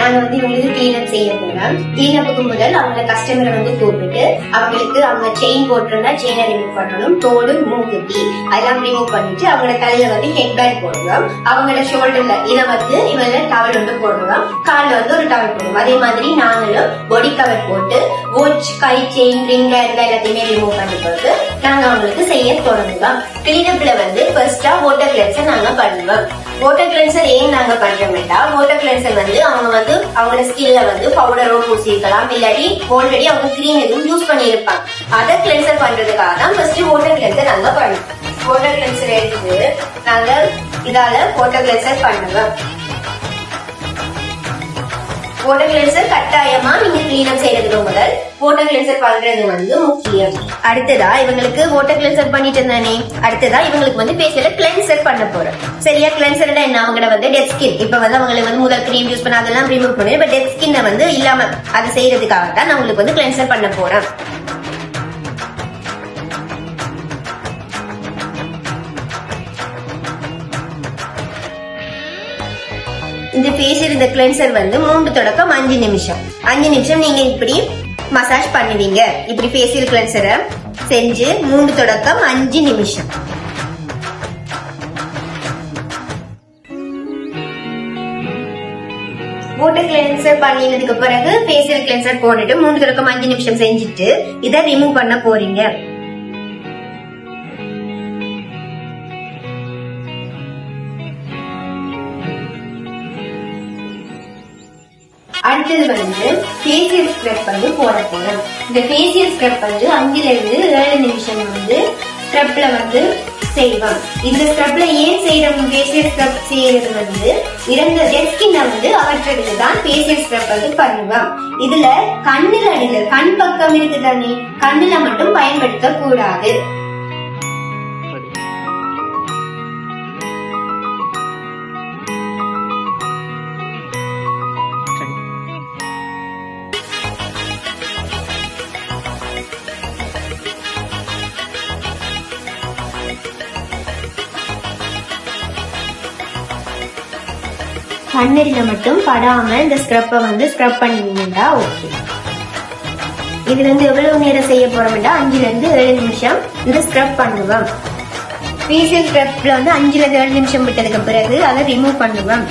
நாங்க வந்து இவங்களுக்கு கிளீனப் செய்ய போறோம் கிளீனப்புக்கு முதல் அவங்க கஸ்டமரை வந்து கூப்பிட்டு அவங்களுக்கு அவங்க செயின் போட்டிருந்தா செயினை ரிமூவ் பண்ணணும். தோடு மூக்குத்தி அதெல்லாம் ரிமூவ் பண்ணிட்டு அவங்களோட தலையில வந்து ஹெட் பேண்ட் போடுவோம் அவங்களோட ஷோல்டர்ல இதை வந்து இவங்க டவல் வந்து போடுவோம் கால வந்து ஒரு டவல் போடுவோம் அதே மாதிரி நாங்களும் பாடி கவர் போட்டு வாட்ச் கை செயின் ரிங் இருந்தா எல்லாத்தையுமே ரிமூவ் பண்ணி போட்டு நாங்க அவங்களுக்கு செய்ய தொடங்குவோம் கிளீனப்ல வந்து ஃபர்ஸ்டா வாட்டர் கிளென்சர் நாங்க பண்ணுவோம். வாட்டர் கிளென்சர் ஏன் நாங்க பண்றோம்னா வாட்டர் கிளென்சர் வந்து அவங்க வந்து வந்து அவங்களோட ஸ்கில்ல வந்து பவுடரோ பூசிக்கலாம் இல்லாட்டி ஆல்ரெடி அவங்க கிரீம் எதுவும் யூஸ் பண்ணியிருப்பாங்க. அதை கிளென்சர் பண்றதுக்காக தான் ஃபர்ஸ்ட் வாட்டர் கிளென்சர் நாங்க பண்ணுவோம் வாட்டர் கிளென்சர் எடுத்து நாங்க இதால வாட்டர் கிளென்சர் பண்ணுவோம் வாட்டர் கிளென்சர் கட்டாயமா நீங்க கிளீனப் செய்யறதுக்கு முதல் கிளென்சர் பண்றது வந்து முக்கியம். அடுத்ததா இவங்களுக்கு வாட்டர் கிளென்சர் பண்ணிட்டு இருந்தானே அடுத்ததா இவங்களுக்கு வந்து பேசல கிளென்சர் பண்ண போறோம் சரியா கிளென்சர் என்ன? அவங்கள வந்து டெட் ஸ்கின் இப்ப வந்து அவங்களுக்கு வந்து முதல் கிரீம் யூஸ் பண்ண அதெல்லாம் ரிமூவ் பண்ணி இப்ப டெட் ஸ்கின்னை வந்து இல்லாம அதை செய்யறதுக்காக தான் நான் உங்களுக்கு வந்து கிளென்சர் பண்ண போறேன். இந்த ஃபேஷியல் இந்த கிளென்சர் வந்து மூன்று தொடக்கம் அஞ்சு நிமிஷம். அஞ்சு நிமிஷம் நீங்க இப்படி மசாஜ் பண்ணுவீங்க இப்படி ஃபேஷியல் கிளென்சரை செஞ்சு மூன்று தொடக்கம் அஞ்சு நிமிஷம். போட்டு கிளென்சர் பண்ணினதுக்கு பிறகு ஃபேஷியல் கிளென்சர் போட்டுட்டு மூணு தொடக்கம் அஞ்சு நிமிஷம் செஞ்சுட்டு இதை ரிமூவ் பண்ண போறீங்க. அடுத்தது வந்து ஃபேஷியல் ஸ்க்ரப் வந்து போட போறோம் இந்த ஃபேஷியல் ஸ்க்ரப் வந்து அஞ்சிலிருந்து ஏழு நிமிஷம் வந்து ஸ்க்ரப்ல வந்து செய்வோம் இந்த ஸ்க்ரப்ல ஏன் செய்யறோம் ஃபேஷியல் ஸ்க்ரப் செய்யறது வந்து இறந்த டெட் ஸ்கின்னை வந்து அகற்றுறது தான் ஃபேஷியல் ஸ்க்ரப் வந்து பண்ணுவோம் இதுல கண்ணுல அடியில் கண் பக்கம் இருக்கு தானே கண்ணுல மட்டும் பயன்படுத்த கூடாது கண்ணடியில் மட்டும் படாமல் இந்த ஸ்க்ரப்பை வந்து ஸ்க்ரப் பண்ணிங்கன்னா ஓகே இது வந்து எவ்வளவு நேரம் செய்ய போறோம்னா அஞ்சுல இருந்து ஏழு நிமிஷம் இந்த ஸ்க்ரப் பண்ணுவோம் ஃபேஷியல் ஸ்க்ரப்பில் வந்து அஞ்சுல இருந்து ஏழு நிமிஷம் விட்டதுக்கு பிறகு அதை ரிமூவ் பண்ணுவோம்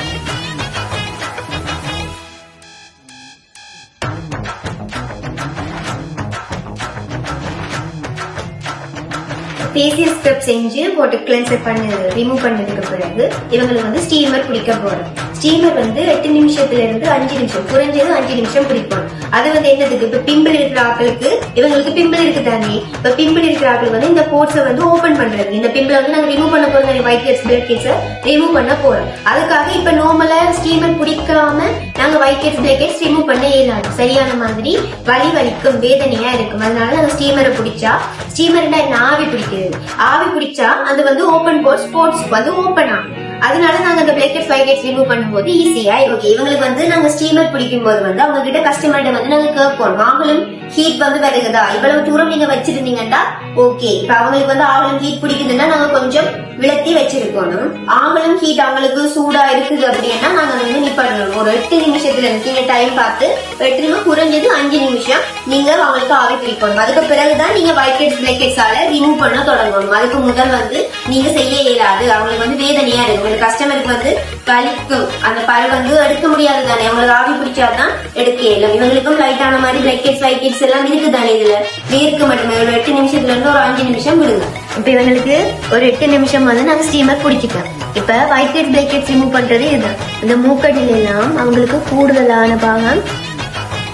ஃபேஷியல் ஸ்க்ரப் செஞ்சு போட்டு கிளென்சர் பண்ணது ரிமூவ் பண்ணதுக்கு பிறகு இவங்களுக்கு வந்து ஸ்டீமர் பிடிக்க போறோம். ஸ்டீமர் வந்து எட்டு நிமிஷத்துல இருந்து அஞ்சு நிமிஷம் குறைஞ்சது அஞ்சு நிமிஷம் பிடிப்போம். அது வந்து என்னதுக்கு? இப்ப பிம்பிள் இருக்கிற ஆட்களுக்கு இவங்களுக்கு பிம்பிள் இருக்கு தானே? இப்ப பிம்பிள் இருக்கிற ஆட்கள் வந்து இந்த போர்ட்ஸை வந்து ஓபன் பண்றது. இந்த பிம்பிளை வந்து நாங்க ரிமூவ் பண்ண போறோம் ஒயிட் ஹெட்ஸ் பிளட் ஹெட்ஸை ரிமூவ் பண்ண போறோம். அதுக்காக இப்ப நார்மலா ஸ்டீமர் பிடிக்காம நாங்க white heads black heads remove பண்ண இயலாது சரியான மாதிரி வலி வலிக்கும் வேதனையா இருக்கும். அதனால நாங்க ஸ்டீமரை பிடிச்சா ஸ்டீமர்னா என்ன? ஆவி பிடிக்கிறது ஆவி பிடிச்சா அது வந்து ஓபன் போர்ட் ஸ்போர்ட்ஸ் வந்து ஓபன் ஆகும். அதனால நாங்க அந்த பிளேக்கெட் ஃபைகெட்ஸ் ரிமூவ் பண்ணும்போது ஈஸியா ஓகே இவங்களுக்கு வந்து நாங்க ஸ்டீமர் பிடிக்கும் போது வந்து அவங்க கிட்ட கஸ்டமர்கிட்ட வந்து நாங்க கேட்போம். ஆகலும் ஹீட் வந்து வருகுதா இவ்வளவு தூரம் நீங்க வச்சிருந்தீங்கன்னா ஓகே இப்ப அவங்களுக்கு வந்து ஆகலும் ஹீட் பிடிக்குதுன்னா நாங்க கொஞ்சம் விளத்தி வச்சிருக்கணும். ஆகலும் ஹீட் அவங்களுக்கு சூடா இருக்குது அப்படின்னா நாங்க வந்து நிப்பாடணும் ஒரு எட்டு நிமிஷத்துல இருந்து நீங்க டைம் பார்த்து எட்டு நிமிஷம் குறைஞ்சது அஞ்சு நிமிஷம் நீங்க அவங்களுக்கு ஆவி பிடிக்கணும். அதுக்கு பிறகுதான் நீங்க வைக்கெட் பிளேக்கெட்ஸால ரிமூவ் பண்ண தொடங்கணும். அதுக்கு முதல் வந்து நீங்க செய்ய இயலாது. அவங்களுக்கு வந்து வேதனையா இருக்கும். இந்த கஸ்டமருக்கு வந்து வலிக்கும் அந்த பல் வந்து எடுக்க முடியாது தானே. அவங்களுக்கு ஆவி பிடிச்சாதான் எடுக்க இயலும். இவங்களுக்கும் லைட்டான மாதிரி பிளேக்கெட்ஸ் வைக்கெட்ஸ் எல்லாம் இருக்கு தானே இதுல? வேர்க்க மட்டுமே. ஒரு எட்டு நிமிஷத்துல இருந்து ஒரு அஞ்சு நிமிஷம் விடுங்க. இப்ப இவங்களுக்கு ஒரு எட்டு நிமிஷம் வந்து நாங்க ஸ்டீமர் பிடிச்சிட்டோம். இப்ப வைக்கெட் பிளேக்கெட்ஸ் ரிமூவ் பண்றது இதுதான். இந்த மூக்கடியில எல்லாம் அவங்களுக்கு கூடுதலான பாகம்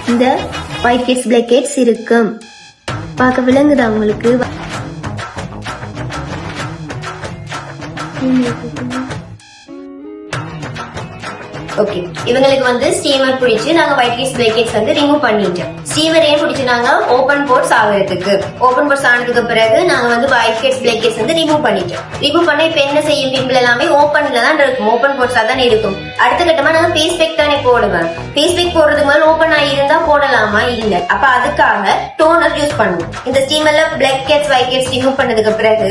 இந்த ஒயிட் கிட்ஸ் பிளேக்கெட்ஸ் இருக்கும். பார்க்க விளங்குது அவங்களுக்கு ஓகே இவங்களுக்கு வந்து ஸ்டீமர் பிடிச்சு நாங்க ஒயிட் கிட்ஸ் பிளேக்கெட்ஸ் வந்து ரிமூவ் பண்ணிட்டோம். ஸ்டீமர் ஏன் பிடிச்சு? நாங்க ஓபன் போர்ட்ஸ் ஆகிறதுக்கு. ஓபன் போர்ட்ஸ் ஆனதுக்கு பிறகு நாங்க வந்து ஒயிட் கிட்ஸ் பிளேக்கெட்ஸ் வந்து ரிமூவ் பண்ணிட்டோம். ரிமூவ் பண்ண இப்ப என்ன செய்யும்? பிம்பிள் எல்லாமே ஓபன்ல தான் இருக்கும். ஓப்பன் போர்ட்ஸா தான் இருக்கும். அடுத்த கட்டமா நாங்க பேஸ் பேக் தானே போடுவேன் பேஸ் பேக் போடுறதுக்கு முதல்ல ஓப்பன் ஆகியிருந்தா போடலாமா? இல்ல. அப்ப அதுக்காக டோனர் யூஸ் பண்ணுவோம். இந்த ஸ்டீமர்ல black heads white heads remove பண்ணதுக்கு பிறகு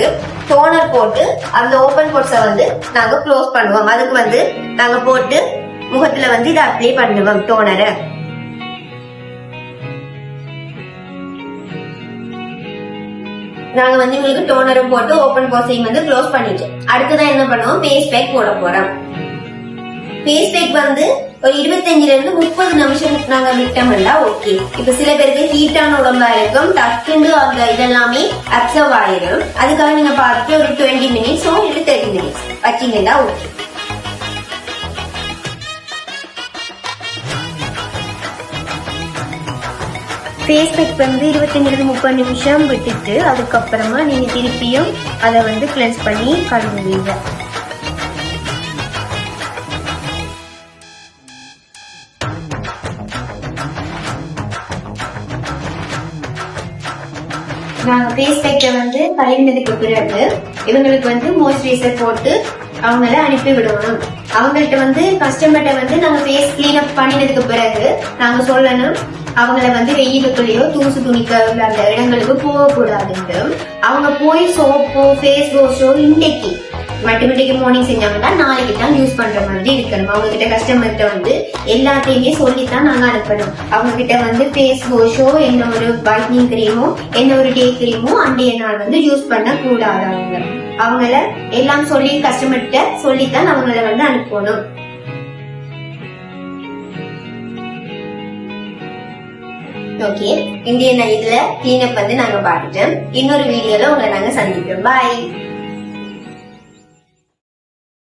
டோனர் போட்டு அந்த ஓப்பன் போர்ட்ஸை வந்து நாங்க க்ளோஸ் பண்ணுவோம். அதுக்கு வந்து நாங்க போட்டு முகத்துல வந்து இதை அப்ளை பண்ணுவோம் டோனரை நாங்க வந்து உங்களுக்கு டோனரும் போட்டு ஓபன் போசிங் வந்து க்ளோஸ் பண்ணிட்டோம் அடுத்ததான் என்ன பண்ணுவோம்? பேஸ் பேக் போட போறோம். பேஸ் பேக் வந்து ஒரு இருபத்தஞ்சுல இருந்து முப்பது நிமிஷம் நாங்க விட்டோம்னா ஓகே இப்ப சில பேருக்கு ஹீட்டான உடம்பா இருக்கும் டக்குன்னு அந்த இதெல்லாமே அப்சர்வ் ஆயிரும். அதுக்காக நீங்க பார்த்துட்டு ஒரு டுவெண்ட்டி மினிட்ஸோ இல்லை தேர்ட்டி மினிட்ஸ் வச்சீங்கன்னா ஓகே ஃபேஸ் பேக் வந்து இருபத்தஞ்சிலிருந்து முப்பது நிமிஷம் விட்டுட்டு அதுக்கப்புறமா நீங்க திருப்பியும் அதை வந்து கிளென்ஸ் பண்ணி கழுவுவீங்க. நாங்கள் ஃபேஸ் பேக்கை வந்து கழுவினதுக்கு பிறகு இவங்களுக்கு வந்து மாய்ஸ்சரைசர் போட்டு அவங்கள அனுப்பி விடணும். அவங்கள்ட்ட வந்து கஸ்டமர்கிட்ட வந்து நாங்க ஃபேஸ் கிளீன் அப் பண்ணினதுக்கு பிறகு நாங்க சொல்லணும் அவங்கள வந்து வெயிலுக்குள்ளேயோ தூசு துணிக்க அந்த இடங்களுக்கு போகக்கூடாதுன்ட்டு. அவங்க போய் சோப்போ ஃபேஸ் வாஷோ இன்னைக்கு மட்டுமிட்டைக்கு மார்னிங் செஞ்சாங்கன்னா நாளைக்கு தான் யூஸ் பண்ற மாதிரி இருக்கணும். அவங்க கிட்ட கஸ்டமர்கிட்ட வந்து எல்லாத்தையுமே சொல்லித்தான் நாங்க அனுப்பணும். அவங்க கிட்ட வந்து ஃபேஸ் வாஷோ என்ன ஒரு வைட்னிங் கிரீமோ என்ன ஒரு டே கிரீமோ அன்றைய நாள் வந்து யூஸ் பண்ண கூடாது அவங்க அவங்கள எல்லாம் சொல்லி கஸ்டமர்கிட்ட சொல்லித்தான் அவங்கள வந்து அனுப்பணும். ஓகே இந்திய இதுல கிளீனப் வந்து நாங்க பாத்துட்டோம் இன்னொரு வீடியோல உங்களை நாங்க சந்திப்போம். பாய்